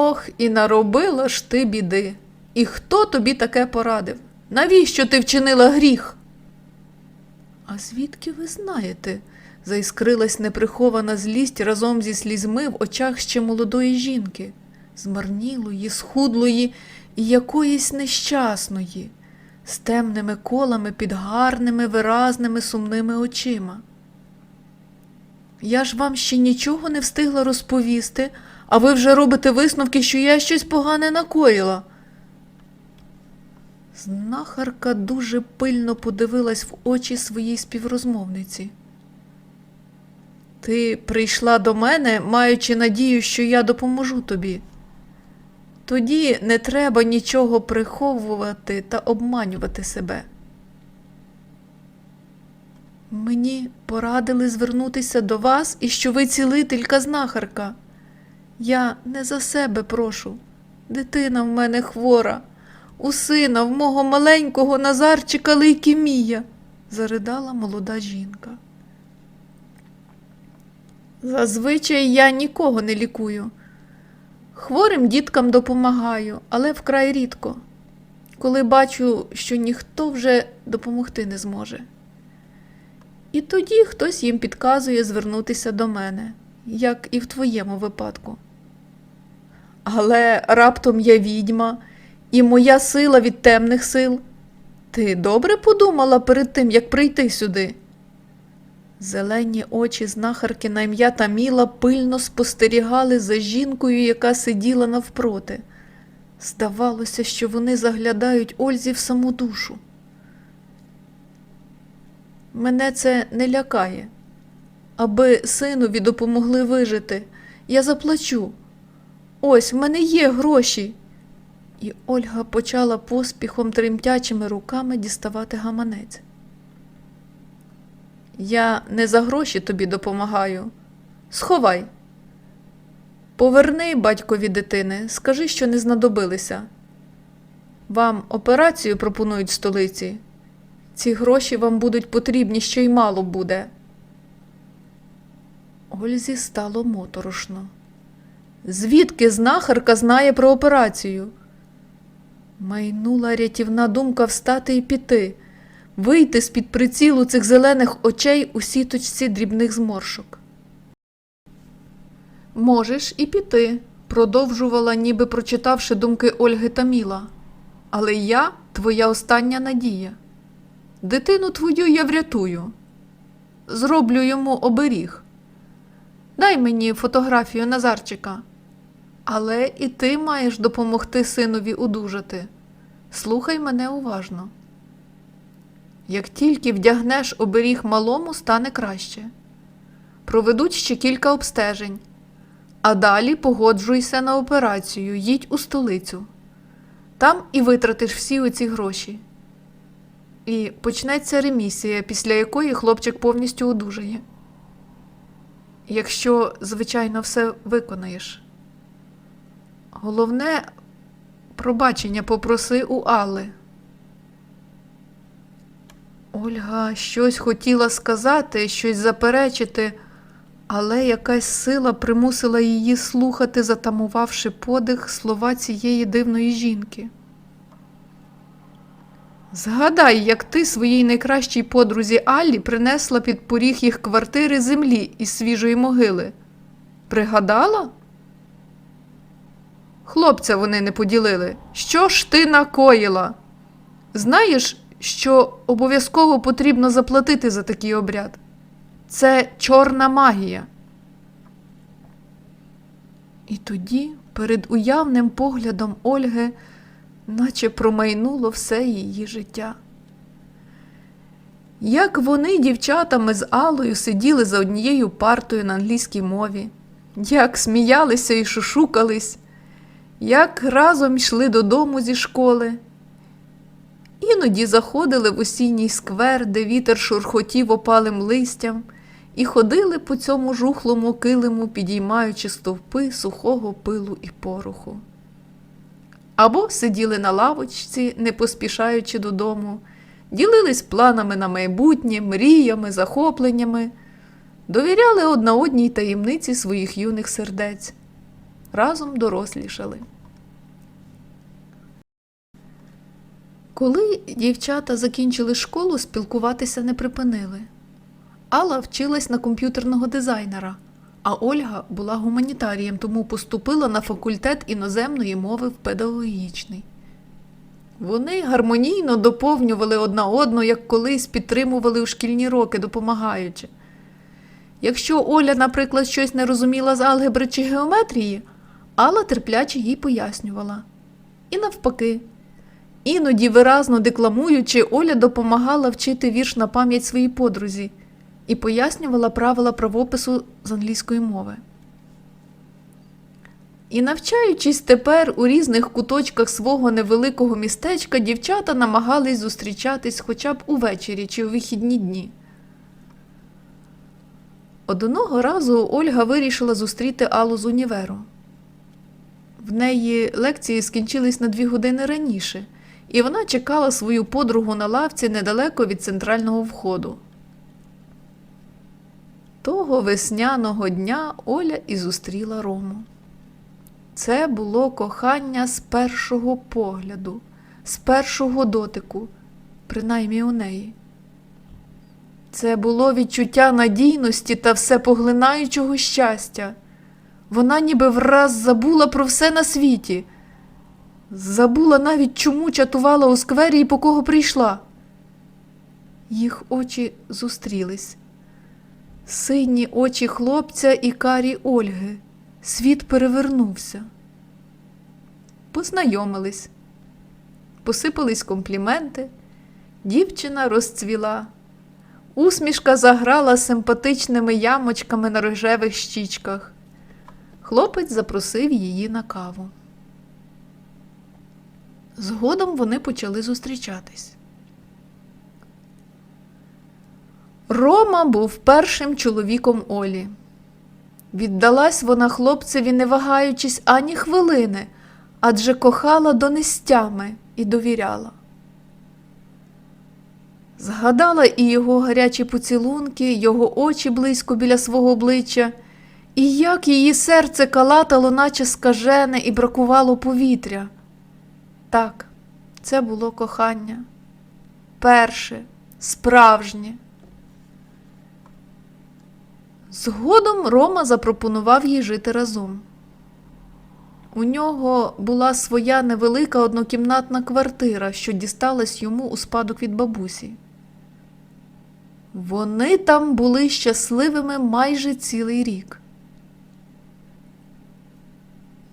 Ох, і наробила ж ти біди. І хто тобі таке порадив? Навіщо ти вчинила гріх? А звідки ви знаєте? заіскрилась неприхована злість разом зі слізьми в очах ще молодої жінки, змарнілої, схудлої і якоїсь нещасної, з темними колами під гарними, виразними, сумними очима. Я ж вам ще нічого не встигла розповісти, а ви вже робите висновки, що я щось погане накоїла. Знахарка дуже пильно подивилась в очі своїй співрозмовниці. Ти прийшла до мене, маючи надію, що я допоможу тобі. Тоді не треба нічого приховувати та обманювати себе. Мені порадили звернутися до вас і що ви цілителька знахарка. Я не за себе прошу. Дитина в мене хвора. У сина, в мого маленького Назарчика лейкемія, заридала молода жінка. Зазвичай я нікого не лікую. Хворим діткам допомагаю, але вкрай рідко, коли бачу, що ніхто вже допомогти не зможе. І тоді хтось їм підказує звернутися до мене, як і в твоєму випадку. Але раптом я відьма, і моя сила від темних сил. Ти добре подумала перед тим, як прийти сюди? Зелені очі знахарки на ім'я Таміла пильно спостерігали за жінкою, яка сиділа навпроти. Здавалося, що вони заглядають Ользі в саму душу. Мене це не лякає. Аби синові допомогли вижити, я заплачу. Ось в мене є гроші. І Ольга почала поспіхом тремтячими руками діставати гаманець. Я не за гроші тобі допомагаю. Сховай. Поверни батькові дитини, скажи, що не знадобилися. Вам операцію пропонують в столиці. Ці гроші вам будуть потрібні, що й мало буде. Ользі стало моторошно. Звідки знахарка знає про операцію? Майнула рятівна думка встати і піти, вийти з-під прицілу цих зелених очей у сіточці дрібних зморшок. Можеш і піти, продовжувала, ніби прочитавши думки Ольги Таміла. Але я твоя остання надія. Дитину твою я врятую. Зроблю йому оберіг. Дай мені фотографію Назарчика. Але і ти маєш допомогти синові одужати. Слухай мене уважно. Як тільки вдягнеш оберіг малому, стане краще. Проведуть ще кілька обстежень, а далі погоджуйся на операцію, їдь у столицю. Там і витратиш всі оці гроші. І почнеться ремісія, після якої хлопчик повністю одужає. Якщо, звичайно, все виконаєш. Головне, пробачення попроси у Алли. Ольга щось хотіла сказати, щось заперечити, але якась сила примусила її слухати, затамувавши подих слова цієї дивної жінки. Згадай, як ти своїй найкращій подрузі Аллі принесла під поріг їх квартири землі із свіжої могили. Пригадала? Хлопця вони не поділили. Що ж ти накоїла? Знаєш, що обов'язково потрібно заплатити за такий обряд? Це чорна магія. І тоді, перед уявним поглядом Ольги, наче промайнуло все її життя. Як вони, дівчатами з Алою, сиділи за однією партою на англійській мові, як сміялися і шушукались, як разом йшли додому зі школи. Іноді заходили в осінній сквер, де вітер шурхотів опалим листям, і ходили по цьому жухлому килиму, підіймаючи стовпи сухого пилу і пороху. Або сиділи на лавочці, не поспішаючи додому, ділились планами на майбутнє, мріями, захопленнями, довіряли одна одній таємниці своїх юних сердець. Разом дорослішали. Коли дівчата закінчили школу, спілкуватися не припинили. Алла вчилась на комп'ютерного дизайнера, а Ольга була гуманітарієм, тому поступила на факультет іноземної мови в педагогічний. Вони гармонійно доповнювали одна одну, як колись підтримували у шкільні роки, допомагаючи. Якщо Оля, наприклад, щось не розуміла з алгебри чи геометрії, Алла терпляче їй пояснювала. І навпаки. Іноді, виразно декламуючи, Оля допомагала вчити вірш на пам'ять своїй подрузі і пояснювала правила правопису з англійської мови. І навчаючись тепер у різних куточках свого невеликого містечка, дівчата намагались зустрічатись хоча б увечері чи у вихідні дні. Одного разу Ольга вирішила зустріти Аллу з універу. В неї лекції скінчились на дві години раніше, і вона чекала свою подругу на лавці недалеко від центрального входу. Того весняного дня Оля і зустріла Рому. Це було кохання з першого погляду, з першого дотику, принаймні у неї. Це було відчуття надійності та всепоглинаючого щастя. Вона ніби враз забула про все на світі. Забула навіть, чому чатувала у сквері і по кого прийшла. Їх очі зустрілись. Сині очі хлопця і карі Ольги. Світ перевернувся. Познайомились, посипались компліменти, дівчина розцвіла. Усмішка заграла симпатичними ямочками на рожевих щічках. Хлопець запросив її на каву. Згодом вони почали зустрічатись. Рома був першим чоловіком Олі. Віддалась вона хлопцеві, не вагаючись ані хвилини, адже кохала до нестями і довіряла. Згадала і його гарячі поцілунки, його очі близько біля свого обличчя, і як її серце калатало, наче скажене, і бракувало повітря. Так, це було кохання. Перше, справжнє. Згодом Рома запропонував їй жити разом. У нього була своя невелика однокімнатна квартира, що дісталась йому у спадок від бабусі. Вони там були щасливими майже цілий рік.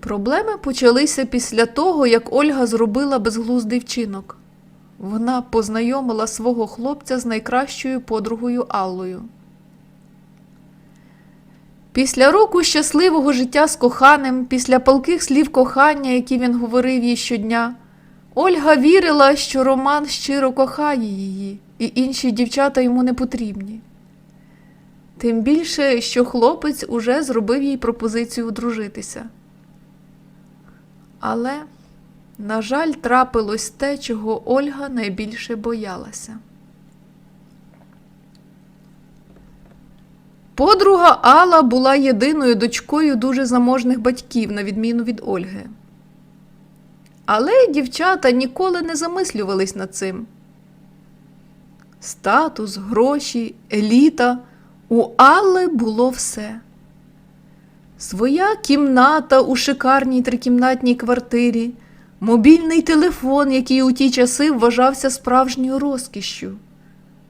Проблеми почалися після того, як Ольга зробила безглуздий вчинок. Вона познайомила свого хлопця з найкращою подругою Аллою. Після року щасливого життя з коханим, після палких слів кохання, які він говорив їй щодня, Ольга вірила, що Роман щиро кохає її, і інші дівчата йому не потрібні. Тим більше, що хлопець уже зробив їй пропозицію одружитися. Але, на жаль, трапилось те, чого Ольга найбільше боялася. Подруга Алла була єдиною дочкою дуже заможних батьків, на відміну від Ольги. Але дівчата ніколи не замислювались над цим. Статус, гроші, еліта у Алли було все. Своя кімната у шикарній трикімнатній квартирі, мобільний телефон, який у ті часи вважався справжньою розкішшю.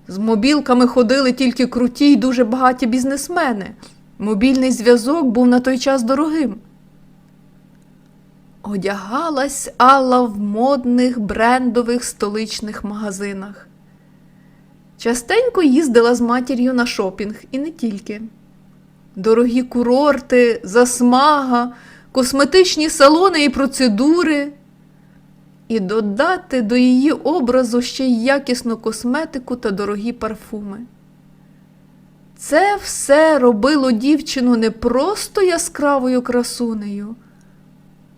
З мобілками ходили тільки круті й дуже багаті бізнесмени. Мобільний зв'язок був на той час дорогим. Одягалась Алла в модних брендових столичних магазинах. Частенько їздила з матір'ю на шопінг і не тільки. Дорогі курорти, засмага, косметичні салони і процедури. І додати до її образу ще й якісну косметику та дорогі парфуми. Це все робило дівчину не просто яскравою красунею,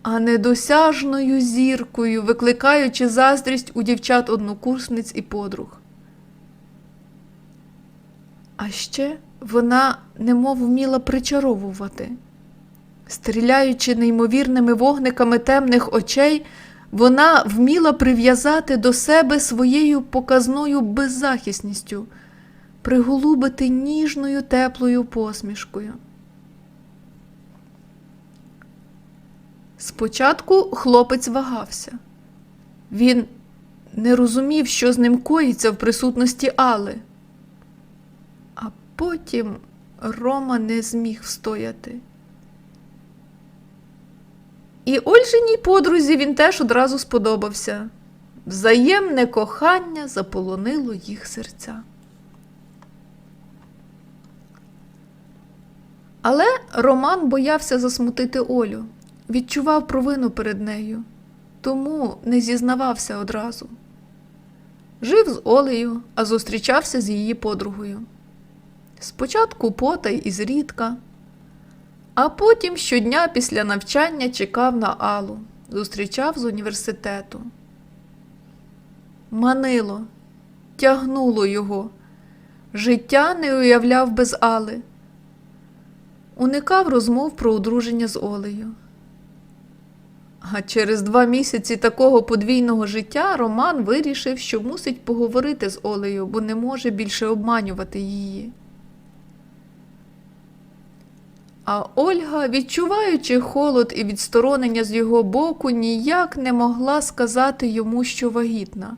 а недосяжною зіркою, викликаючи заздрість у дівчат однокурсниць і подруг. А ще вона немов вміла причаровувати. Стріляючи неймовірними вогниками темних очей, вона вміла прив'язати до себе своєю показною беззахисністю, приголубити ніжною теплою посмішкою. Спочатку хлопець вагався. Він не розумів, що з ним коїться в присутності Алли. Потім Рома не зміг встояти. І Ольжиній подрузі він теж одразу сподобався. Взаємне кохання заполонило їх серця. Але Роман боявся засмутити Олю, відчував провину перед нею, тому не зізнавався одразу. Жив з Олею, а зустрічався з її подругою. Спочатку потай і зрідка, а потім щодня після навчання чекав на Алу, зустрічав з університету. Манило, тягнуло його, життя не уявляв без Али. Уникав розмов про одруження з Олею. А через два місяці такого подвійного життя Роман вирішив, що мусить поговорити з Олею, бо не може більше обманювати її. А Ольга, відчуваючи холод і відсторонення з його боку, ніяк не могла сказати йому, що вагітна.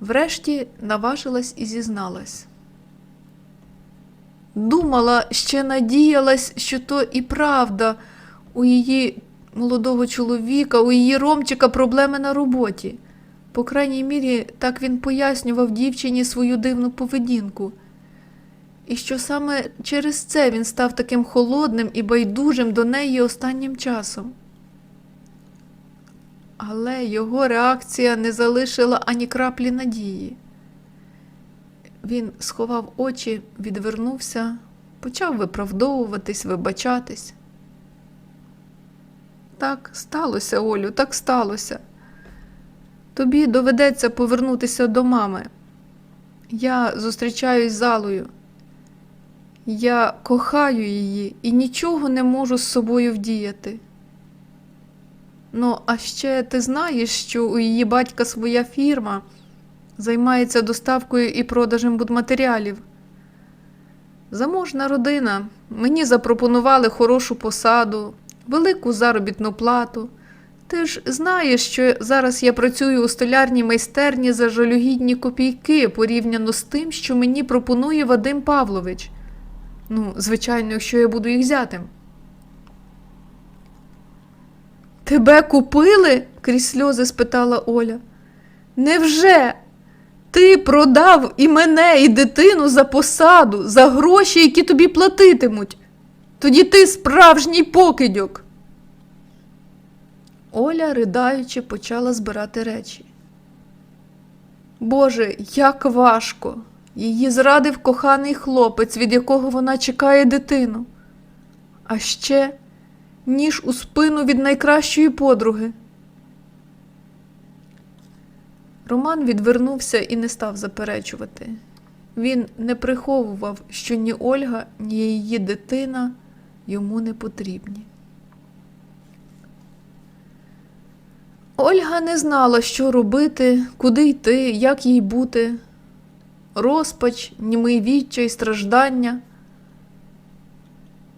Врешті наважилась і зізналась. Думала, ще надіялась, що то і правда у її молодого чоловіка, у її Ромчика проблеми на роботі. По крайній мірі, так він пояснював дівчині свою дивну поведінку. І що саме через це він став таким холодним і байдужим до неї останнім часом. Але його реакція не залишила ані краплі надії. Він сховав очі, відвернувся, почав виправдовуватись, вибачатись. Так сталося, Олю, так сталося. Тобі доведеться повернутися до мами. Я зустрічаюсь з Алою. Я кохаю її і нічого не можу з собою вдіяти. Ну, а ще ти знаєш, що у її батька своя фірма займається доставкою і продажем будматеріалів. Заможна родина. Мені запропонували хорошу посаду, велику заробітну плату. Ти ж знаєш, що зараз я працюю у столярній майстерні за жалюгідні копійки порівняно з тим, що мені пропонує Вадим Павлович. Ну, звичайно, якщо я буду їх зятем. Тебе купили? крізь сльози спитала Оля. Невже? Ти продав і мене, і дитину за посаду, за гроші, які тобі платитимуть. Тоді ти справжній покидьок. Оля, riдаючи, почала збирати речі. Боже, як важко. Її зрадив коханий хлопець, від якого вона чекає дитину. А ще ніж у спину від найкращої подруги. Роман відвернувся і не став заперечувати. Він не приховував, що ні Ольга, ні її дитина йому не потрібні. Ольга не знала, що робити, куди йти, як їй бути. Розпач, німий відчай, страждання.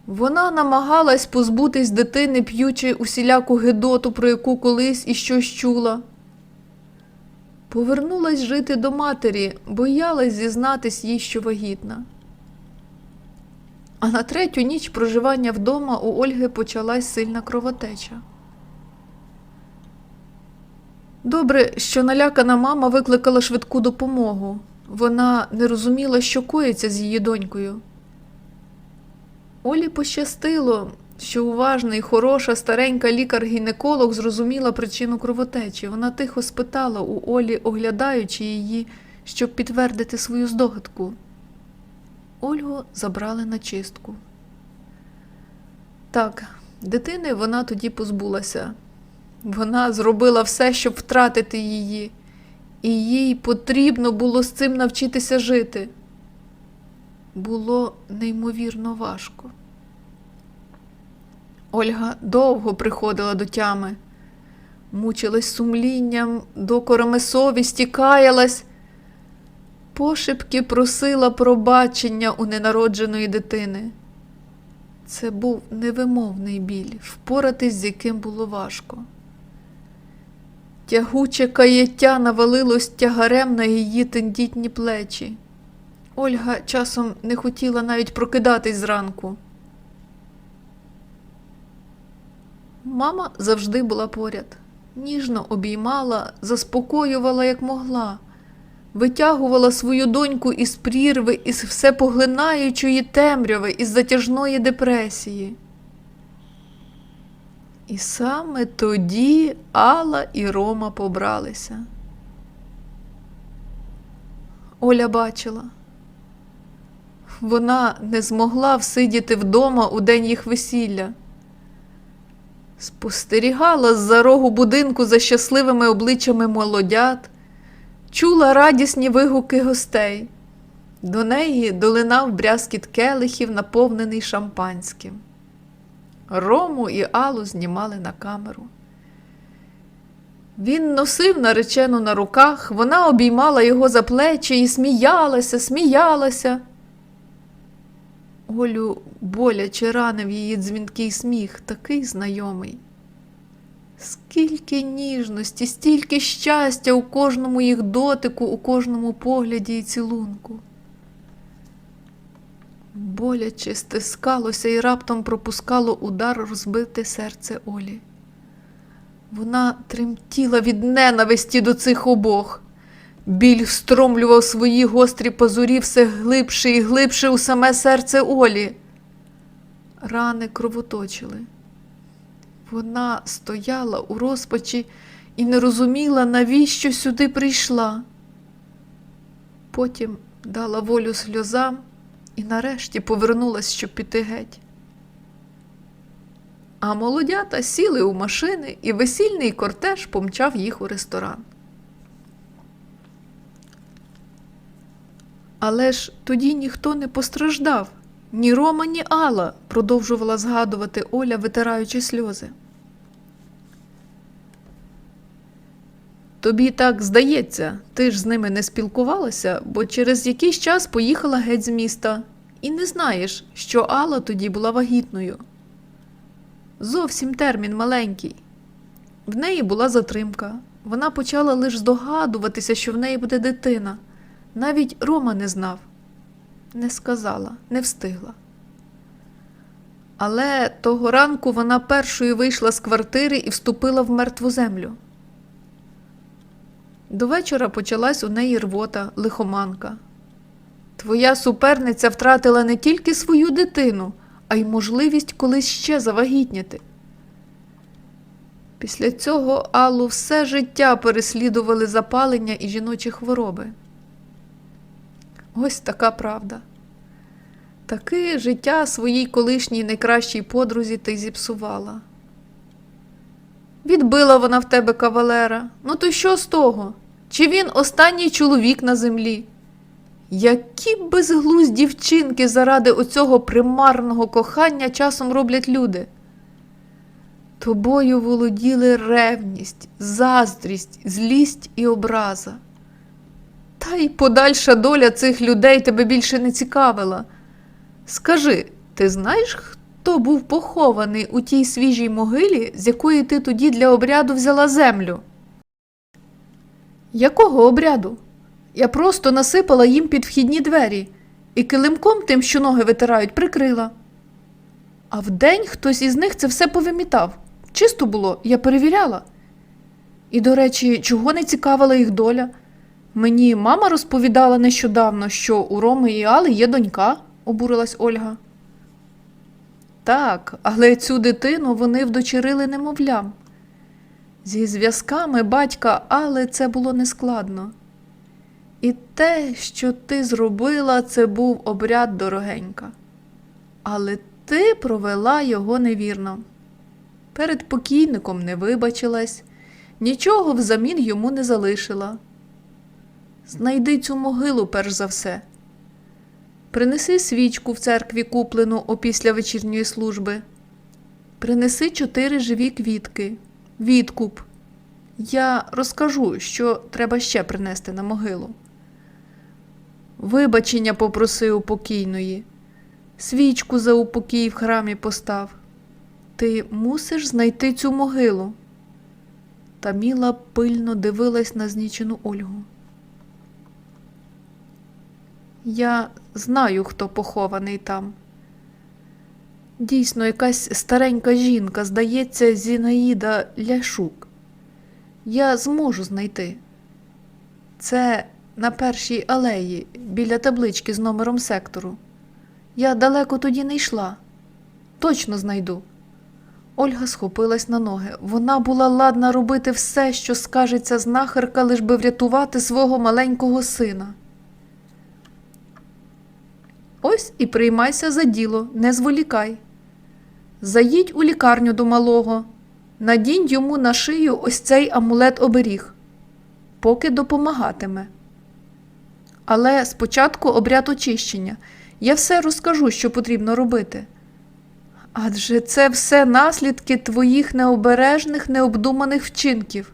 Вона намагалась позбутись дитини, п'ючи усіляку гидоту, про яку колись і щось чула. Повернулась жити до матері, боялась зізнатись їй, що вагітна. А на третю ніч проживання вдома у Ольги почалась сильна кровотеча. Добре, що налякана мама викликала швидку допомогу. Вона не розуміла, що коїться з її донькою. Олі пощастило, що уважна і хороша старенька лікар-гінеколог зрозуміла причину кровотечі. Вона тихо спитала у Олі, оглядаючи її, щоб підтвердити свою здогадку. Ольгу забрали на чистку. Так, дитини вона тоді позбулася. Вона зробила все, щоб втратити її, і їй потрібно було з цим навчитися жити. Було неймовірно важко. Ольга довго приходила до тями, мучилась сумлінням, докорами совісті, каялась, пошепки просила пробачення у ненародженої дитини. Це був невимовний біль, впоратись з яким було важко. Тягуче каяття навалилось тягарем на її тендітні плечі. Ольга часом не хотіла навіть прокидатись зранку. Мама завжди була поряд, ніжно обіймала, заспокоювала, як могла, витягувала свою доньку із прірви, із всепоглинаючої темряви, із затяжної депресії. І саме тоді Алла і Рома побралися. Оля бачила. Вона не змогла всидіти вдома у день їх весілля. Спостерігала з-за рогу будинку за щасливими обличчями молодят, чула радісні вигуки гостей. До неї долинав брязкіт келихів, наповнений шампанським. Рому і Аллу знімали на камеру. Він носив наречену на руках, вона обіймала його за плечі і сміялася, сміялася. Олю боляче ранив її дзвінкий сміх, такий знайомий. Скільки ніжності, стільки щастя у кожному їх дотику, у кожному погляді і цілунку. Боляче стискалося і раптом пропускало удар розбите серце Олі. Вона тремтіла від ненависті до цих обох. Біль встромлював свої гострі пазурі все глибше і глибше у саме серце Олі. Рани кровоточили. Вона стояла у розпачі і не розуміла, навіщо сюди прийшла. Потім дала волю сльозам і нарешті повернулась, щоб піти геть. А молодята сіли у машини, і весільний кортеж помчав їх у ресторан. Але ж тоді ніхто не постраждав, ні Рома, ні Алла, продовжувала згадувати Оля, витираючи сльози. Тобі так здається, ти ж з ними не спілкувалася, бо через якийсь час поїхала геть з міста, і не знаєш, що Алла тоді була вагітною. Зовсім термін маленький. В неї була затримка. Вона почала лише здогадуватися, що в неї буде дитина. Навіть Рома не знав, не сказала, не встигла. Але того ранку вона першою вийшла з квартири і вступила в мертву землю. До вечора почалась у неї рвота, лихоманка. Твоя суперниця втратила не тільки свою дитину, а й можливість колись ще завагітніти. Після цього Аллу все життя переслідували запалення і жіночі хвороби. Ось така правда. Таки життя своїй колишній найкращій подрузі ти зіпсувала. Відбила вона в тебе кавалера. Ну то що з того? Чи він останній чоловік на землі? Які безглузді вчинки заради оцього примарного кохання часом роблять люди? Тобою володіли ревність, заздрість, злість і образа. Та й подальша доля цих людей тебе більше не цікавила. Скажи, ти знаєш, хто був похований у тій свіжій могилі, з якої ти тоді для обряду взяла землю? Якого обряду? Я просто насипала їм під вхідні двері і килимком тим, що ноги витирають, прикрила. А вдень хтось із них це все повимітав. Чисто було, я перевіряла. І, до речі, чого не цікавила їх доля? Мені мама розповідала нещодавно, що у Роми і Али є донька, обурилась Ольга. Так, але цю дитину вони вдочерили немовлям. Зі зв'язками батька Али це було нескладно. І те, що ти зробила, це був обряд дорогенька. Але ти провела його невірно. Перед покійником не вибачилась, нічого взамін йому не залишила. Знайди цю могилу перш за все. Принеси свічку в церкві куплену опісля вечірньої служби. принеси чотири живі квітки. Відкуп. Я розкажу, що треба ще принести на могилу. Вибачення попроси у покійної. Свічку за упокій в храмі постав. Ти мусиш знайти цю могилу. Таміла пильно дивилась на знічену Ольгу. Я знаю, хто похований там. Дійсно, якась старенька жінка, здається, Зінаїда Ляшук. Я зможу знайти. Це на першій алеї, біля таблички з номером сектору. Я далеко тоді не йшла. Точно знайду. Ольга схопилась на ноги. Вона була ладна робити все, що скажеться знахарка, лиш би врятувати свого маленького сина. Ось і приймайся за діло, не зволікай. Заїдь у лікарню до малого, надінь йому на шию ось цей амулет оберіг, поки допомагатиме. Але спочатку обряд очищення. Я все розкажу, що потрібно робити. Адже це все наслідки твоїх необережних, необдуманих вчинків.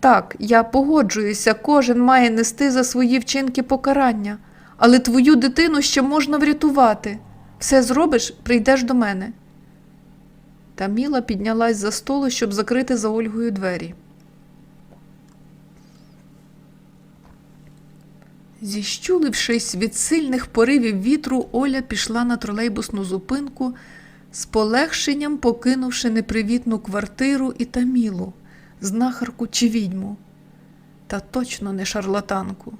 Так, я погоджуюся, кожен має нести за свої вчинки покарання, але твою дитину ще можна врятувати. Все зробиш, прийдеш до мене. Таміла піднялась за столу, щоб закрити за Ольгою двері. Зіщулившись від сильних поривів вітру, Оля пішла на тролейбусну зупинку, з полегшенням покинувши непривітну квартиру і тамілу, знахарку чи відьму, та точно не шарлатанку.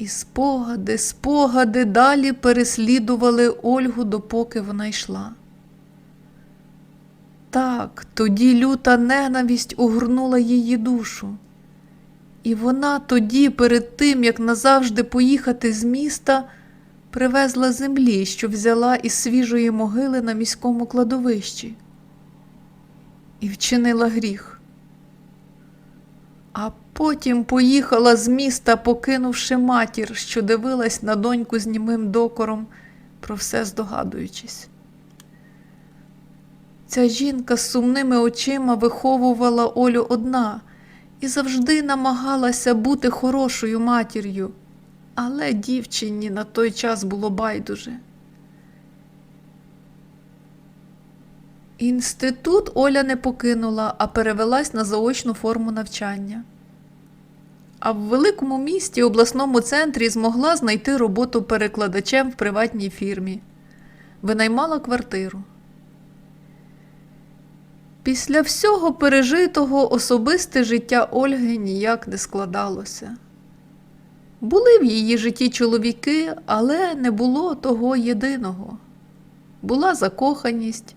І спогади, спогади далі переслідували Ольгу, допоки вона йшла. Так, тоді люта ненависть огорнула її душу. І вона тоді, перед тим, як назавжди поїхати з міста, привезла землі, що взяла із свіжої могили на міському кладовищі, і вчинила гріх. А потім поїхала з міста, покинувши матір, що дивилась на доньку з німим докором, про все здогадуючись. Ця жінка з сумними очима виховувала Олю одна і завжди намагалася бути хорошою матір'ю, але дівчині на той час було байдуже. Інститут Оля не покинула, а перевелась на заочну форму навчання. А в великому місті, обласному центрі, змогла знайти роботу перекладачем в приватній фірмі, винаймала квартиру. Після всього пережитого особисте життя Ольги ніяк не складалося. Були в її житті чоловіки, але не було того єдиного. Була закоханість,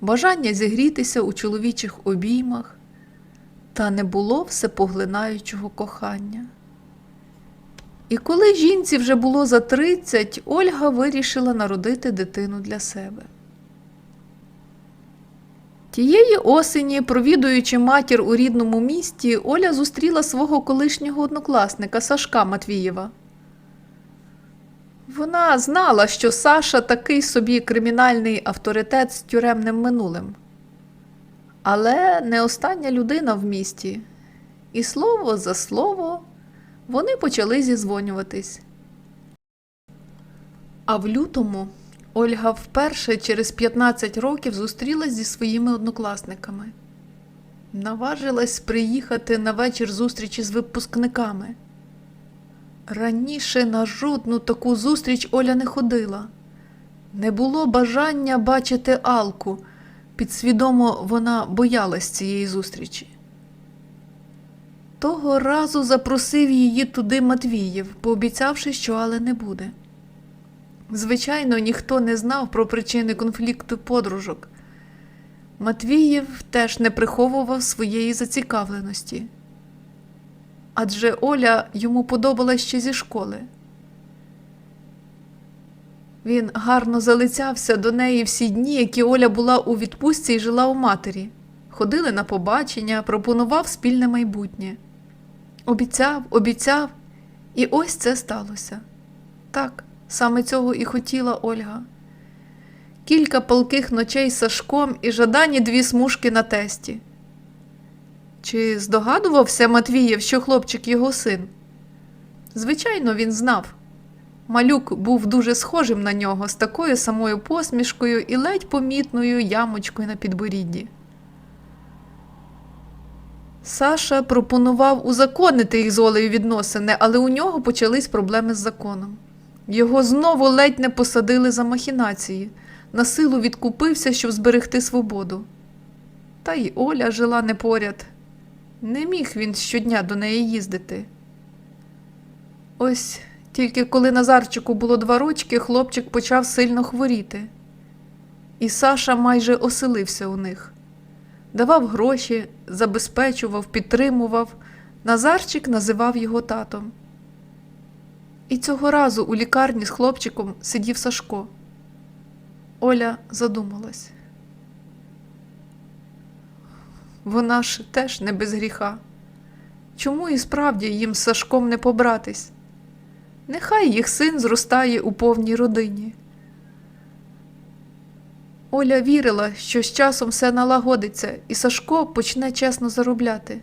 бажання зігрітися у чоловічих обіймах, та не було всепоглинаючого кохання. І коли жінці вже було за 30, Ольга вирішила народити дитину для себе. Тієї осені, провідуючи матір у рідному місті, Оля зустріла свого колишнього однокласника Сашка Матвієва. Вона знала, що Саша такий собі кримінальний авторитет з тюремним минулим. Але не остання людина в місті. І слово за слово вони почали зізвонюватись. А в лютому Ольга вперше через 15 років зустрілась зі своїми однокласниками. Наважилась приїхати на вечір зустрічі з випускниками. Раніше на жодну таку зустріч Оля не ходила. Не було бажання бачити Алку. Підсвідомо вона боялась цієї зустрічі. Того разу запросив її туди Матвієв, пообіцявши, що Али не буде. Звичайно, ніхто не знав про причини конфлікту подружок. Матвієв теж не приховував своєї зацікавленості. Адже Оля йому подобалась ще зі школи. Він гарно залицявся до неї всі дні, які Оля була у відпустці і жила у матері. Ходили на побачення, пропонував спільне майбутнє. Обіцяв, обіцяв, і ось це сталося. Так, саме цього і хотіла Ольга. кілька палких ночей з Сашком і жадані дві смужки на тесті. Чи здогадувався Матвієв, що хлопчик його син? Звичайно, він знав. Малюк був дуже схожим на нього з такою самою посмішкою і ледь помітною ямочкою на підборідді. Саша пропонував узаконити їх з Олею відносини, але у нього почались проблеми з законом. Його знову ледь не посадили за махінації, на силу відкупився, щоб зберегти свободу. Та й Оля жила не поряд. Не міг він щодня до неї їздити. Ось тільки коли Назарчику було два рочки, хлопчик почав сильно хворіти. І Саша майже оселився у них. Давав гроші, забезпечував, підтримував. Назарчик називав його татом. І цього разу у лікарні з хлопчиком сидів Сашко. Оля задумалась. Вона ж теж не без гріха. Чому і справді їм з Сашком не побратись? Нехай їх син зростає у повній родині. Оля вірила, що з часом все налагодиться, і Сашко почне чесно заробляти.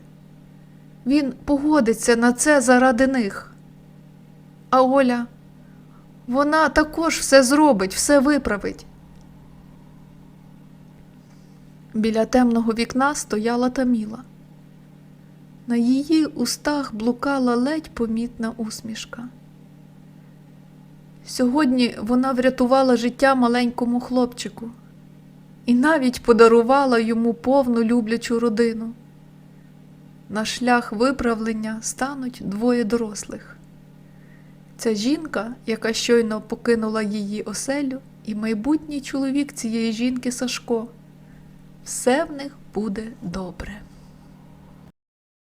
Він погодиться на це заради них. А Оля, вона також все зробить, все виправить. Біля темного вікна стояла Таміла. На її устах блукала ледь помітна усмішка. Сьогодні вона врятувала життя маленькому хлопчику і навіть подарувала йому повну люблячу родину. На шлях виправлення стануть двоє дорослих. Ця жінка, яка щойно покинула її оселю, і майбутній чоловік цієї жінки Сашко. Все в них буде добре.